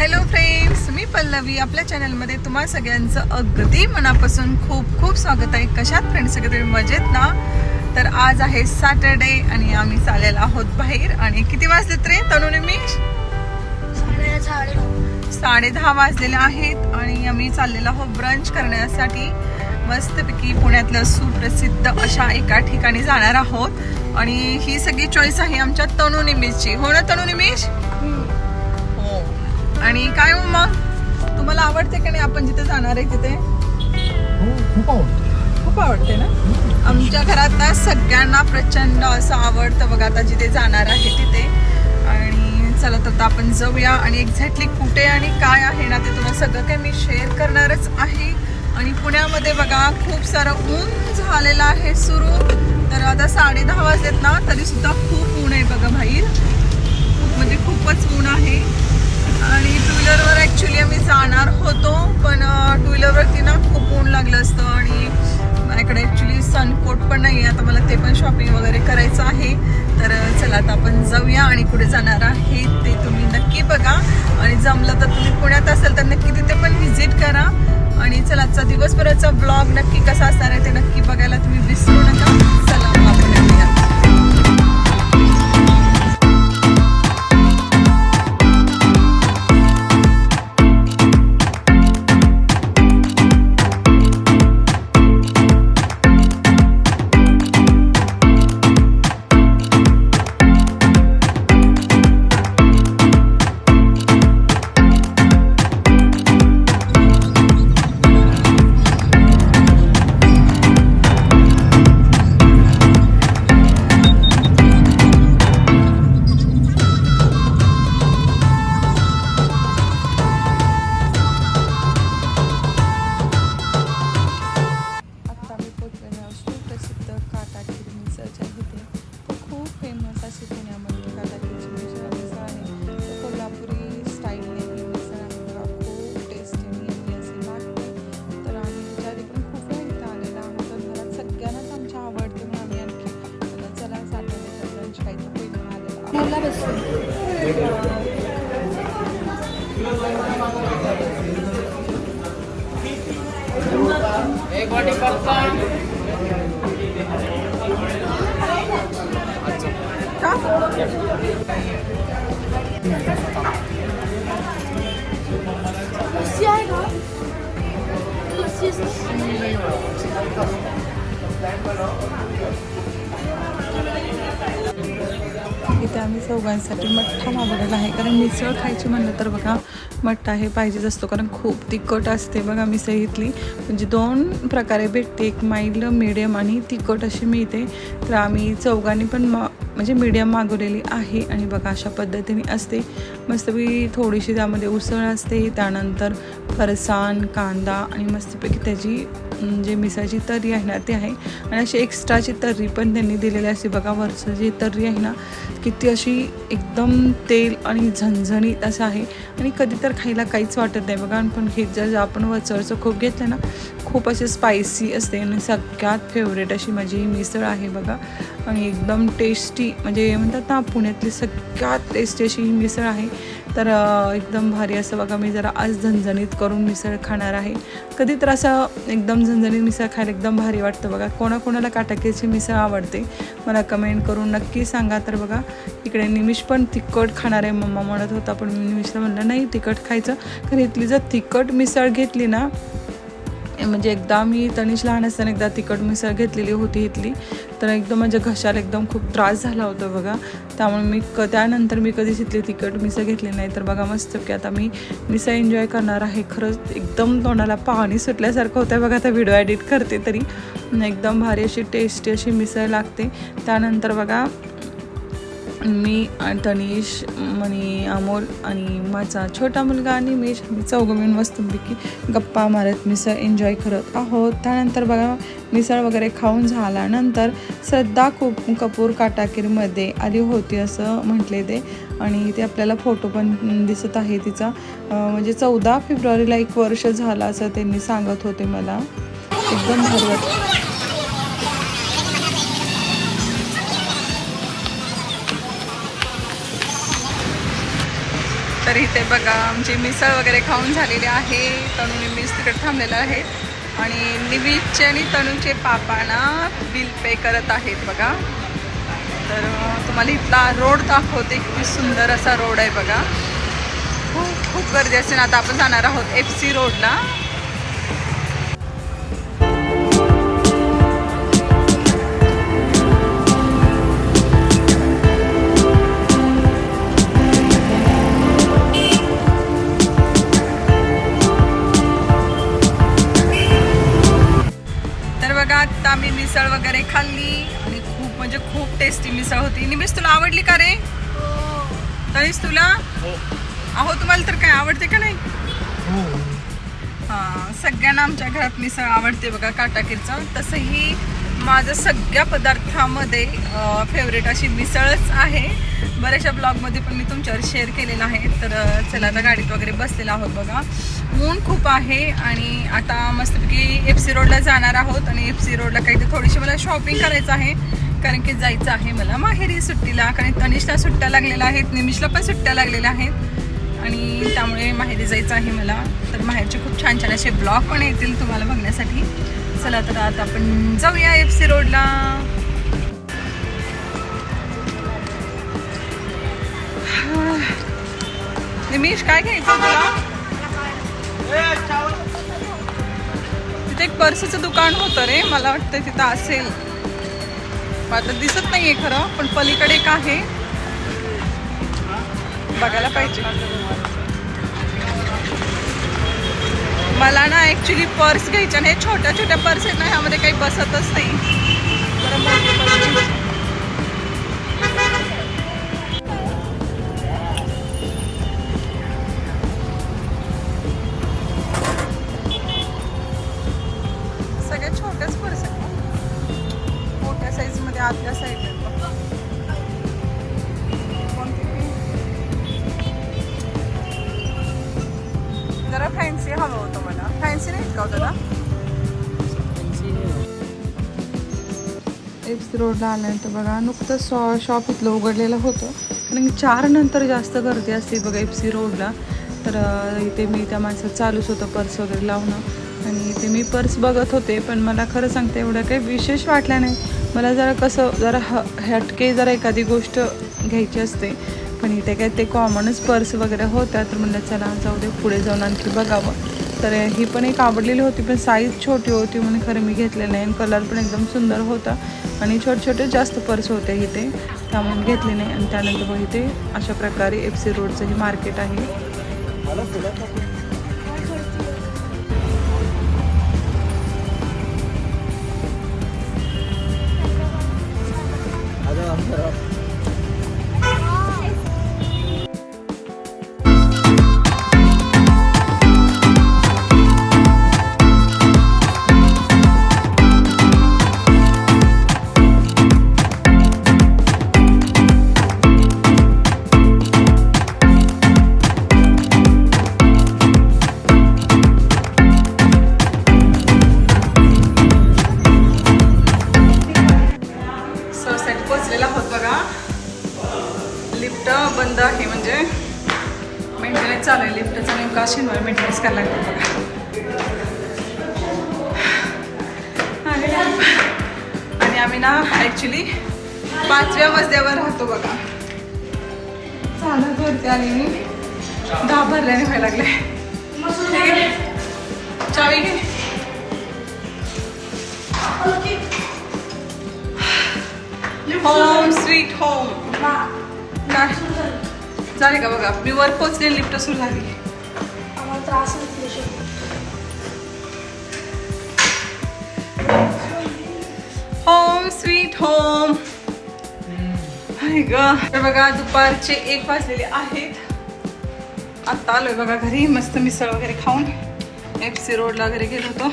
Hello friends मी पल्लवी. आपल्या चॅनलमध्ये तुम्हा सगळ्यांचं अगदी मनापासून खूप खूप स्वागत आहे. कशात फ्रेंड्स सगळे तुम्ही मजेत ना? तर आज आहे सॅटरडे आणि आम्ही चाललेलो आहोत बाहेर. आणि किती वाजलेत रे तनुने मी? साडे दहा वाजलेले आहेत आणि आम्ही चाललेलो आहोत ब्रंच करण्यासाठी. मस्तपैकी पुण्यातलं सुप्रसिद्ध अशा एका ठिकाणी जाणार आहोत. आणि ही सगळी चॉईस आहे आमच्या तनु निमिषची हो ना तनु निमिष आणि काय हो मग? तुम्हाला आवडते का नाही? आपण जिथे जाणार आहे तिथे? हो खूप आवडतं. खूप आवडते ना? आमच्या घरात ना सगळ्यांना प्रचंड असं आवडतं बघा आता जिथे जाणार आहे तिथे. आणि चला तर आपण जाऊया आणि एक्झॅक्टली कुठे आणि काय आहे ना ते तुम्हाला सगळं काही मी शेअर करणारच आहे. आणि पुण्यामध्ये बघा खूप सारं ऊन झालेलं आहे सुरू. तर आता साडे दहा वाजलेत ना तरी सुद्धा खूप ऊन आहे बघा बाहेर. खूप म्हणजे खूपच ऊन आहे. आणि टू व्हीलरवर ॲक्च्युली आम्ही जाणार होतो पण टू व्हीलरवरती ना खूप ऊन लागलं असतं आणि माझ्याकडे ॲक्च्युली सनकोट पण नाही आहे आता मला ते पण शॉपिंग वगैरे करायचं आहे. तर चला आता आपण जाऊया आणि कुठे जाणार आहे ते तुम्ही नक्की बघा. आणि जमलं तर तुम्ही पुण्यात असाल तर नक्की तिथे पण व्हिजिट करा. आणि चला आजचा दिवसभराचा ब्लॉग नक्की कसा असणार आहे ते नक्की बघायला तुम्ही विसरू नका. चला आलेलं बसतो का लस्सी आहे का इथे आम्ही चौघांसाठी मठ्ठा मागवलेला आहे. कारण मिसळ खायची म्हणलं तर बघा मठ्ठा हे पाहिजेच असतो. कारण खूप तिखट असते बघा मिसळ इथली. म्हणजे दोन प्रकारे भेटते. एक माइल्ड मिडियम आणि तिखट अशी मिळते. तर आम्ही चौघांनी पण मा म्हणजे मीडियम मागवलेली आहे. आणि बघा अशा पद्धतीने असते. मस्तपैकी थोडीशी त्यामध्ये उसळ असते. त्यानंतर फरसाण कांदा आणि मस्तपैकी त्याची जे मिसळची तर्री आहे ना ते आहे. आणि अशी एक्स्ट्राची तर्री पण त्यांनी दिलेली असते बघा वरचं जी तर्री आहे ना किती अशी एकदम तेल आणि झणझणीत असं आहे. आणि कधी तर खायला काहीच वाटत नाही बघा पण हे जर आपण वचरचं खूप घेतलं ना खूप असे स्पायसी असते. आणि सगळ्यात फेवरेट अशी माझी मिसळ आहे बघा. आणि एकदम टेस्टी म्हणजे म्हणतात ना पुण्यातली सगळ्यात टेस्टी अशी ही मिसळ आहे. तर एकदम भारी असं बघा मी जरा आज झणझणीत करून मिसळ खाणार आहे. कधी तर असं एकदम झणझणीत मिसळ खायला एकदम भारी वाटतं बघा. कोणाकोणाला काटाकीची मिसळ आवडते मला कमेंट करून नक्की सांगा. तर बघा इकडे निमिष पण तिखट खाणार आहे. मम्मा म्हणत होता पण मी निमिषला म्हणलं नाही तिखट खायचं. कारण इथली जर तिखट मिसळ घेतली ना म्हणजे एकदा मी तनिष लहान असताना एकदा तिखट मिसळ घेतलेली होती इथली. तर एकदम माझ्या घशाला एकदम खूप त्रास झाला होता बघा. त्यामुळे मी क त्यानंतर मी कधी इथली तिखट मिसळ घेतली नाही. तर बघा मस्त की आता मी मिसळ एन्जॉय करणार आहे. खरंच एकदम तोंडाला पाणी सुटल्यासारखं होतं बघा आता व्हिडिओ एडिट करते तरी. एकदम भारी अशी टेस्टी अशी मिसळ लागते. त्यानंतर बघा मी तनिष आणि अमोल आणि माझा छोटा मुलगा आणि मी आम्ही चौघं मिळून मस्तपैकी गप्पा मारत मिसळ एन्जॉय करत आहोत. त्यानंतर बघा मिसळ वगैरे खाऊन झाल्यानंतर श्रद्धा खूप कपूर काटाकीरमध्ये आली होती असं म्हटले ते. आणि ते आपल्याला फोटो पण दिसत आहे तिचा. म्हणजे चौदा फेब्रुवारीला एक वर्ष झालं असं त्यांनी सांगत होते मला. एकदम भरवत. तर इथे बघा आमची मिसळ वगैरे खाऊन झालेली आहे. तणू मीच तिकडे थांबलेलं आहे. आणि निमिषचे आणि तणूचे पापाना बिल पे करत आहेत बघा. तर तुम्हाला इथला रोड दाखवते किती सुंदर असा रोड आहे बघा. खूप खूप गर्दी असेल. आता आपण जाणार आहोत एफ सी रोडला तरीच तुला? अहो तुम्हाला तर काय आवडते का नाही? हो. हां सगळ्यांना आमच्या घरात मिसळ आवडते बघा काटाकीरचं. तसंही माझं सगळ्या पदार्थामध्ये फेवरेट अशी मिसळच आहे. बऱ्याचशा ब्लॉगमध्ये पण मी तुमच्यावर शेअर केलेलं आहे. तर चला आता गाडीत वगैरे बसलेला आहोत बघा. ऊन खूप आहे आणि आता मस्तपैकी एफ सी रोडला जाणार आहोत आणि एफ सी रोडला काहीतरी थोडीशी मला शॉपिंग करायचं आहे. कारण की जायचं आहे मला. माहेरी सुट्टीला कारण तनिषला सुट्ट्या लागलेल्या आहेत निमिषला पण सुट्ट्या लागलेल्या आहेत. आणि त्यामुळे माहेरी जायचं आहे मला. तर माहेरचे खूप छान छान असे ब्लॉग पण येतील तुम्हाला बघण्यासाठी. चला तर आता आपण जाऊया एफ सी रोडला. निमिष काय घ्यायचं तुला? तिथे एक पर्सचं दुकान होतं रे मला वाटतं तिथं असेल. आता दिसत नाहीये खरं पण पलीकडे एक आहे. बघायला पाहिजे. मला ना ॲक्च्युली पर्स घ्यायच्या नाही छोट्या छोट्या पर्स आहेत ना ह्यामध्ये काही बसतच नाही. हवं होतं मला. फॅन्सी नाही का हो एप्स रोडला आल्यानंतर बघा नुकतंच सॉ शॉप इथलं उघडलेलं होतं. कारण की चार नंतर जास्त गर्दी असते बघा एफ सी रोडला तर इथे मी त्या माणसात चालूच होतं पर्स वगैरे लावणं. आणि इथे मी पर्स बघत होते पण मला खरं सांगते एवढं काही विशेष वाटलं नाही. मला जरा कसं जरा ह हटके जरा एखादी गोष्ट घ्यायची असते. पण इथे काय ते कॉमनच पर्स वगैरे होत्या तर म्हणलं चला जाऊ दे पुढे जाऊन आणखी बघावं. तर ही पण एक आवडलेली होती पण साईज छोटी होती म्हणून खरं मी घेतलेलं नाही. आणि कलर पण एकदम सुंदर होता. आणि छोटे छोटे जास्त पर्स होते इथे त्यामुळे घेतले नाही. आणि त्यानंतर मग इथे अशा प्रकारे एफ सी रोडचं हे मार्केट आहे. सोसायटी आहे लिफ्टचा नेमका शनिवार मेंटेनन्स करायला लागतो बघा. आणि आम्ही ना ॲक्च्युली पाचव्या मजल्यावर राहतो बघा. चालत वरती आणि मी. घाबरल्याने व्हायला लागले. चावी घे. होम स्वीट होम झाले का बघा मी वर पोचले लिफ्ट सुरू झाली. त्रास होम स्वीट होम तर बघा दुपारचे एक वाजलेले आहेत. आत्ता आलोय बघा घरी मस्त मिसळ वगैरे खाऊन. एफ सी रोडला वगैरे गेलो होतो.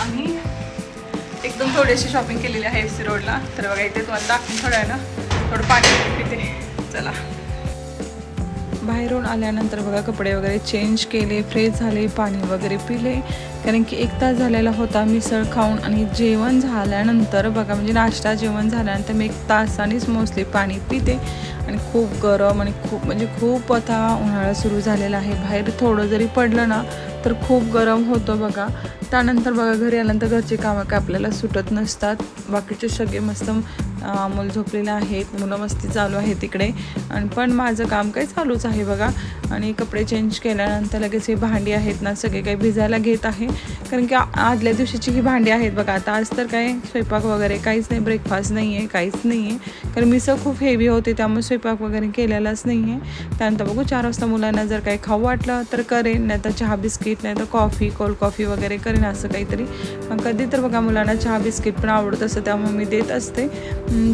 आणि एकदम थोडीशी शॉपिंग केलेली आहे एफ सी रोडला तर बघा इथे तुम्हाला दाखवून थोडं आहे ना थोडं पाणी पिते. चला. बाहेरून आल्यानंतर बघा कपडे वगैरे चेंज केले फ्रेश झाले पाणी वगैरे पिले. कारण की एक तास झालेला होता मिसळ खाऊन आणि जेवण झाल्यानंतर बघा म्हणजे नाश्ता जेवण झाल्यानंतर मी एक तासानेच मोस्टली पाणी पिते. आणि खूप गरम आणि खूप म्हणजे खूप आता उन्हाळा सुरू झालेला आहे. बाहेर थोडं जरी पडलं ना तर खूप गरम होतं बघा. त्यानंतर बघा घरी आल्यानंतर घरचे कामं काय आपल्याला सुटत नसतात. बाकीचे सगळे मस्त अमोल मुलं झोपलेले आहेत मुलं मस्ती चालू आहे तिकडे. आणि पण माझं काम काही चालूच आहे बघा. आणि कपडे चेंज केल्यानंतर लगेच हे भांडी आहेत ना सगळे काही भिजायला घेत आहे. कारण की आ- आदल्या दिवशीची ही भांडी आहेत बघा. आता आज तर काय स्वयंपाक वगैरे काहीच नाही ब्रेकफास्ट नाही आहे काहीच नाही आहे कारण मिसळ खूप हेवी होते त्यामुळे स्वयंपाक वगैरे केलेलाच नाही आहे त्यानंतर बघू चार वाजता मुलांना जर काही खाऊ वाटलं तर करेन नाही तर चहा बिस्किट नाही तर कॉफी कोल्ड कॉफी वगैरे करेन असं काहीतरी. कधी तर बघा मुलांना चहा बिस्किट पण आवडत असतं त्यामुळे मी देत असते.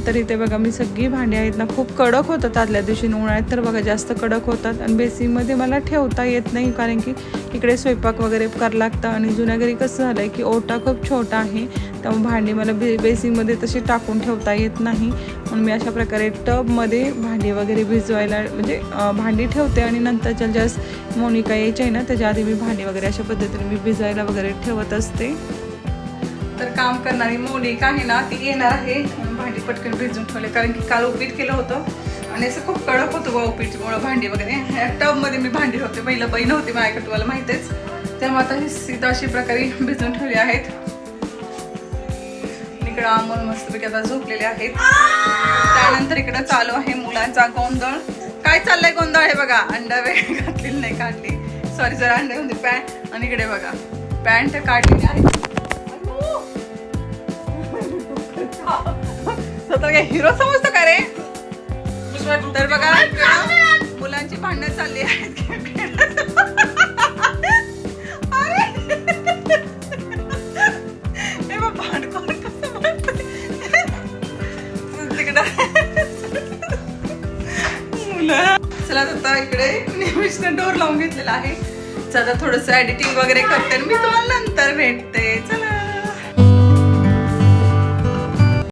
तर इथे बघा मी सगळी भांडी आहेत ना खूप कडक होतात आदल्या दिवशी. उन्हाळ्यात तर बघा जास्त कडक होतात. आणि बेसिनमध्ये मला ठेवता येत नाही कारण की इकडे स्वयंपाक वगैरे करावं लागतं. आणि जुन्या घरी कसं झालं आहे की ओटा खूप छोटा आहे त्यामुळे भांडी मला बे बेसिनमध्ये तशी टाकून ठेवता येत नाही. म्हणून मी अशा प्रकारे टबमध्ये भांडी वगैरे भिजवायला म्हणजे भांडी ठेवते. आणि नंतरच्या जस्ट मोनिका यायची आहे ना त्याच्या आधी मी भांडी वगैरे अशा पद्धतीने मी भिजायला वगैरे ठेवत असते. तर काम करणारी मोनिका आहे ना ती येणार आहे. भांडी पटकन भिजून ठेवले. कारण की काल उपीट केलं होतं. आणि असं खूप कडक होतं बा उपीटमुळं भांडी वगैरे. टबमध्ये मी भांडी ठेवते पहिलं बहीण होती माझ्याकडे तुम्हाला माहितीच. त्यामुळे आता ही सीता अशी प्रकारे भिजून ठेवली आहेत. इकडं अमोल मस्तपैकी आता झोपलेले आहेत. त्यानंतर इकडं चालू आहे मुलांचा गोंधळ. काय चाललंय गोंधळ आहे बघा. अंडा वेळ घातलेली नाही काढली. सॉरी सर अंडे होते. पॅन्ट आणि इकडे बघा. पॅन्ट काढलेली आहे स्वतः काय हिरो समजतो का रे? तर बघा मुलांची भांडणं चालली आहेत. चला आता इकडे नेहमीच डोर लावून घेतलेला आहे. चला थोडंसं एडिटिंग वगैरे करते. मी तुम्हाला नंतर भेटते. चला.